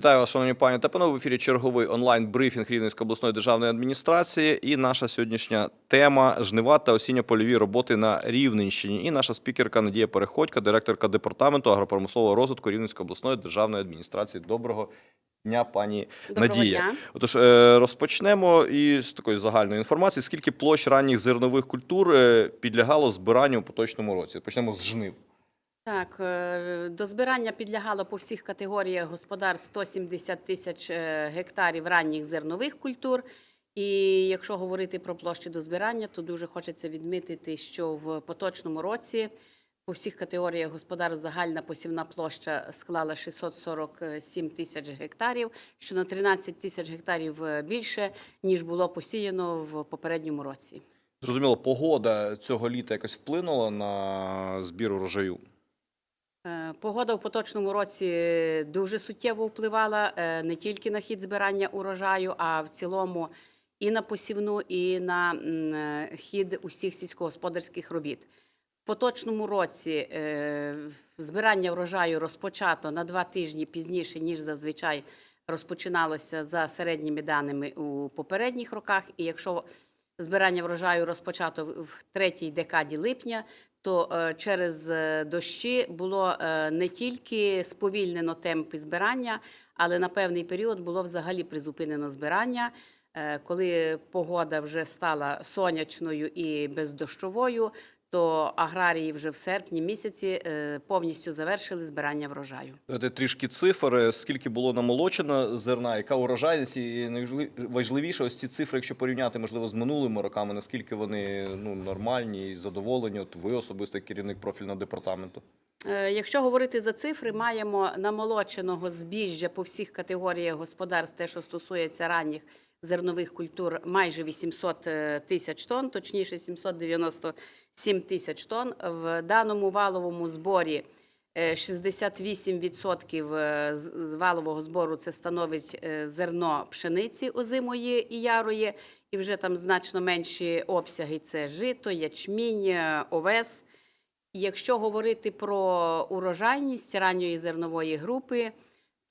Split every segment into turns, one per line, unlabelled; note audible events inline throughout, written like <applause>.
Вітаю вас, шановні пані та панове. В ефірі черговий онлайн-брифінг Рівненської обласної державної адміністрації. І наша сьогоднішня тема жнива та осінньо-польові роботи на Рівненщині. І наша спікерка Надія Переходька, директорка департаменту агропромислового розвитку Рівненської обласної державної адміністрації. Доброго дня, пані
Доброго
Надія.
дня.
Отож, е, розпочнемо із такої загальної інформації. Скільки площ ранніх зернових культур е, підлягало збиранню у поточному році? Почнемо з жнив.
Так, е, до збирання підлягало по всіх категоріях господарств 170 тисяч е, гектарів ранніх зернових культур. І якщо говорити про площі до збирання, то дуже хочеться відмітити, що в поточному році по всіх категоріях господарств загальна посівна площа склала 647 тисяч гектарів, що на 13 тисяч гектарів е, більше, ніж було посіяно в попередньому році.
Зрозуміло, погода цього літа якось вплинула на збір урожаю.
Е, Погода в поточному році дуже суттєво впливала е, не тільки на хід збирання урожаю, а в цілому і на посівну, і на е, хід усіх сільськогосподарських робіт. В поточному році збирання врожаю розпочато на два тижні пізніше, ніж зазвичай розпочиналося за середніми даними у попередніх роках. І якщо збирання врожаю розпочато в третій декаді липня, то е, через е, дощі було е, не тільки сповільнено темпи збирання, але на певний період було взагалі призупинено збирання. Коли погода вже стала сонячною і бездощовою, то аграрії вже в серпні місяці е, повністю завершили збирання врожаю.
Давайте трішки цифр. Скільки було намолочено зерна, яка урожайність і найважливіше, ось ці цифри, якщо порівняти, можливо, з минулими роками, наскільки вони ну, нормальні і задоволені? От ви особисто як керівник профільного департаменту.
Е, Якщо говорити за цифри, маємо намолоченого збіжжя по всіх категоріях господарств, те, що стосується ранніх зернових культур, майже 800 е, тисяч тонн, точніше 797 тисяч тонн. В даному валовому зборі е, 68% е, з- з валового збору це становить е, зерно пшениці озимої і ярої, і вже там значно менші обсяги це жито, ячмінь, е, овес. Якщо говорити про урожайність ранньої зернової групи,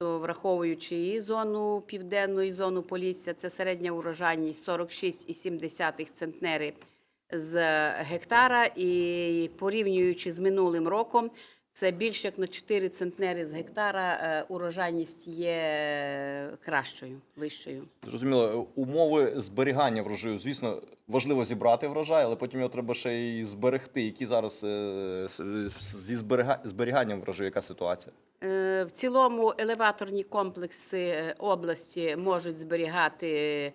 то враховуючи і зону південну, і зону Полісся, це середня урожайність 46,7 центнери з гектара. І порівнюючи з минулим роком, це більше як на 4 центнери з гектара е, урожайність є кращою, вищою.
Зрозуміло, умови зберігання врожаю. Звісно, важливо зібрати врожай, але потім його треба ще й зберегти. Які зараз е, зі зберіганням врожаю, яка ситуація?
Е, В цілому елеваторні комплекси е, області можуть зберігати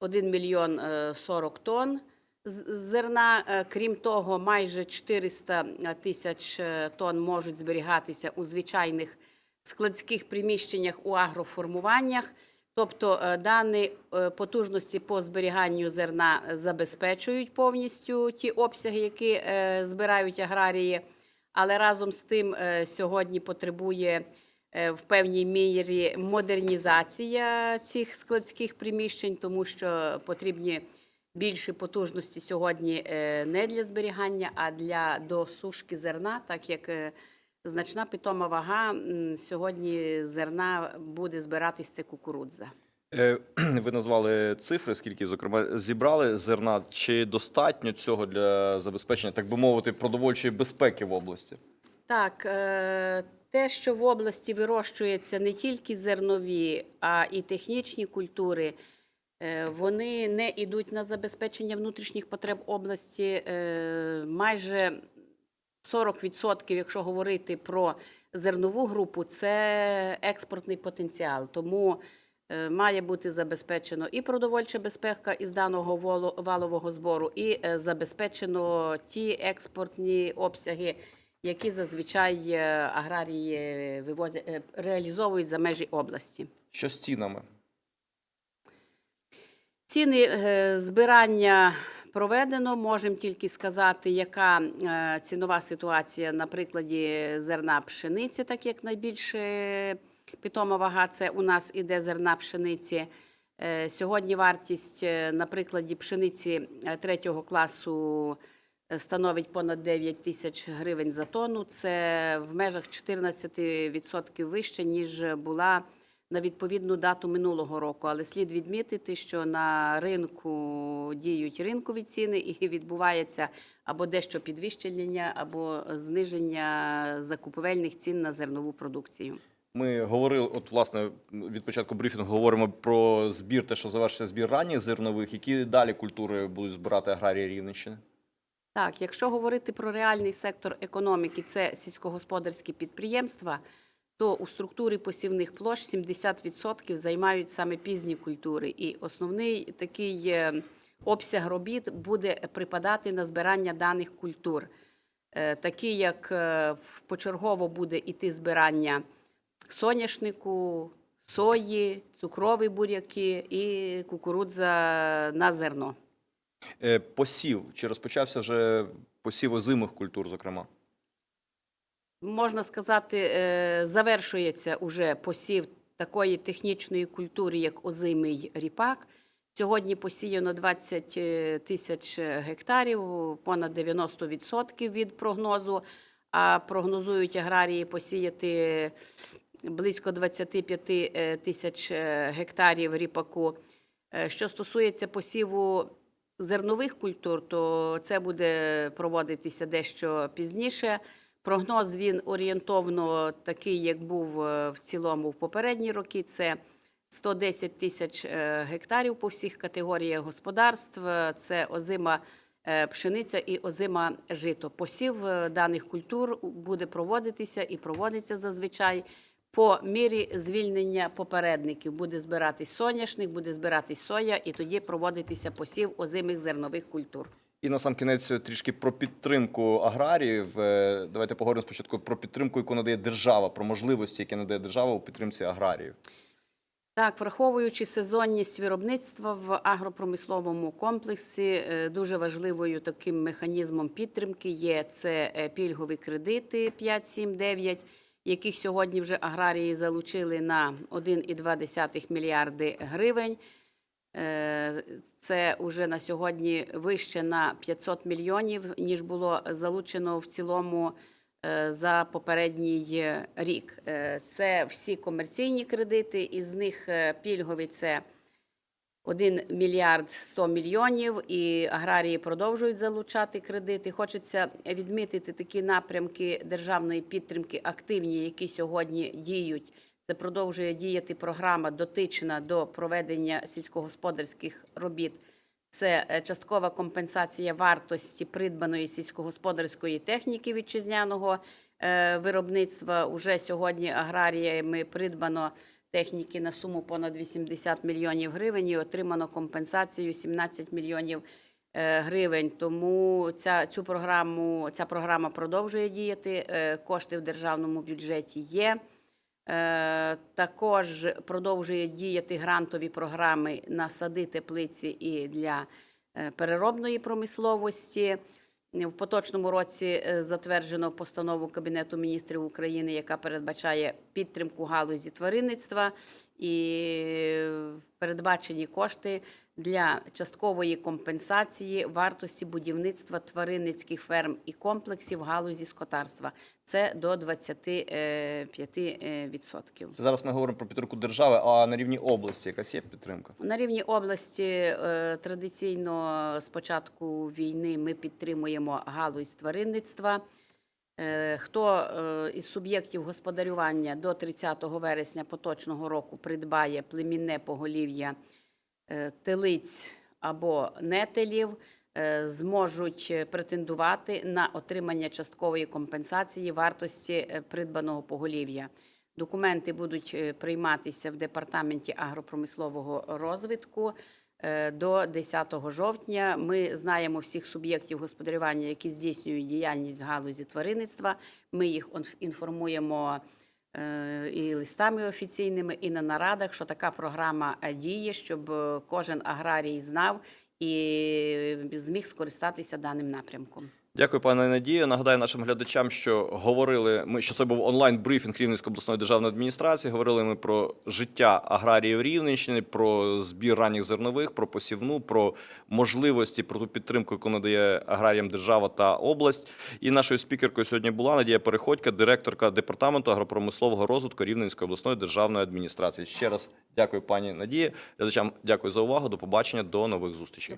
1 мільйон е, 40 тонн зерна. Е, Крім того, майже 400 тисяч е, тонн можуть зберігатися у звичайних складських приміщеннях у агроформуваннях. Тобто е, дані е, потужності по зберіганню зерна забезпечують повністю ті обсяги, які е, збирають аграрії. Але разом з тим е, сьогодні потребує е, в певній мірі модернізація цих складських приміщень, тому що потрібні більші потужності сьогодні е, не для зберігання, а для досушки зерна, так як е, значна питома вага сьогодні зерна буде збиратися це кукурудза.
Е, <clears throat> Ви назвали цифри, скільки, зокрема, зібрали зерна. Чи достатньо цього для забезпечення, так би мовити, продовольчої безпеки в області?
Так, те, що в області вирощується не тільки зернові, а і технічні культури, вони не йдуть на забезпечення внутрішніх потреб області. Е, Майже 40%, якщо говорити про зернову групу, це експортний потенціал. Тому е, має бути забезпечено і продовольча безпека із даного валового збору, і е, забезпечено ті експортні обсяги, які зазвичай е, аграрії вивозять, е, реалізовують за межі області.
Що з цінами?
Ціни е, збирання проведено. Можемо тільки сказати, яка е, цінова ситуація на прикладі зерна пшениці, так як найбільше питома вага це у нас іде зерна пшениці. Е, Сьогодні вартість на прикладі пшениці третього класу становить понад 9 тисяч гривень за тонну. Це в межах 14% вище, ніж була на відповідну дату минулого року. Але слід відмітити, що на ринку діють ринкові ціни і відбувається або дещо підвищення, або зниження закупівельних цін на зернову продукцію.
Ми говорили, от власне від початку брифінгу говоримо про збір, те, що завершився збір ранніх зернових. Які далі культури будуть збирати аграрії Рівненщини?
Так, якщо говорити про реальний сектор економіки, це сільськогосподарські підприємства, то у структурі посівних площ 70% займають саме пізні культури. І основний такий е, обсяг робіт буде припадати на збирання даних культур, Е, такі як е, почергово буде іти збирання соняшнику, сої, цукрові буряки і кукурудза на зерно.
Посів чи розпочався вже посів озимих культур, зокрема?
Можна сказати, е, завершується уже посів такої технічної культури, як озимий ріпак. Сьогодні посіяно 20 е, тисяч гектарів, понад 90% від прогнозу. А прогнозують аграрії посіяти близько 25 е, тисяч е, гектарів ріпаку. Е, Що стосується посіву зернових культур, то це буде проводитися дещо пізніше. Прогноз він орієнтовно такий, як був е, в цілому в попередні роки. Це 110 тисяч е, гектарів по всіх категоріях господарств. Е, Це озима пшениця і озима жито. Посів даних культур буде проводитися і проводиться зазвичай по мірі звільнення попередників. Буде збиратись соняшник, буде збиратись соя, і тоді проводитися посів озимих зернових культур.
І на сам кінець трішки про підтримку аграріїв. Е, Давайте поговоримо спочатку про підтримку, яку надає держава, про можливості, які надає держава у підтримці аграріїв.
Так, враховуючи сезонність виробництва в агропромисловому комплексі, е, дуже важливою таким механізмом підтримки є це е, пільгові кредити 5, 7, 9, яких сьогодні вже аграрії залучили на 1,2 мільярди гривень. Е, Це вже на сьогодні вище на 500 мільйонів, ніж було залучено в цілому е, за попередній рік. Е, Це всі комерційні кредити, із них пільгові це 1 мільярд 100 мільйонів, і аграрії продовжують залучати кредити. Хочеться відмітити такі напрямки державної підтримки активні, які сьогодні діють. Це продовжує діяти програма дотична до проведення сільськогосподарських робіт. Це е, часткова компенсація вартості придбаної сільськогосподарської техніки вітчизняного е, виробництва. Уже сьогодні аграріями придбано техніки на суму понад 80 мільйонів гривень і отримано компенсацію 17 мільйонів е, гривень. Тому ця, цю програму, ця програма продовжує діяти. Кошти в державному бюджеті є. Е, Також продовжує діяти грантові програми на сади, теплиці і для е, переробної промисловості. В поточному році е, затверджено постанову Кабінету міністрів України, яка передбачає підтримку галузі тваринництва і передбачені кошти для часткової компенсації вартості будівництва тваринницьких ферм і комплексів галузі скотарства. Це до 25%.
Це зараз ми говоримо про підтримку держави, а на рівні області якась є підтримка.
На рівні області е, традиційно з початку війни ми підтримуємо галузь тваринництва. Е, Хто е, із суб'єктів господарювання до 30 вересня поточного року придбає племінне поголів'я е, телиць або нетелів, зможуть претендувати на отримання часткової компенсації вартості придбаного поголів'я. Документи будуть прийматися в департаменті агропромислового розвитку. Е, До 10 жовтня ми знаємо всіх суб'єктів господарювання, які здійснюють діяльність в галузі тваринництва. Ми їх інформуємо е, і листами офіційними, і на нарадах, що така програма е, діє, щоб кожен аграрій знав і зміг скористатися даним напрямком.
Дякую, пане Надію. Нагадаю нашим глядачам, що говорили ми, що це був онлайн брифінг Рівненської обласної державної адміністрації. Говорили ми про життя аграріїв Рівненщини, про збір ранніх зернових, про посівну, про можливості, про ту підтримку, яку надає аграріям держава та область. І нашою спікеркою сьогодні була Надія Переходька, директорка департаменту агропромислового розвитку Рівненської обласної державної адміністрації. Ще раз дякую, пані Надії. Глядачам дякую за увагу. До побачення, до нових зустрічей.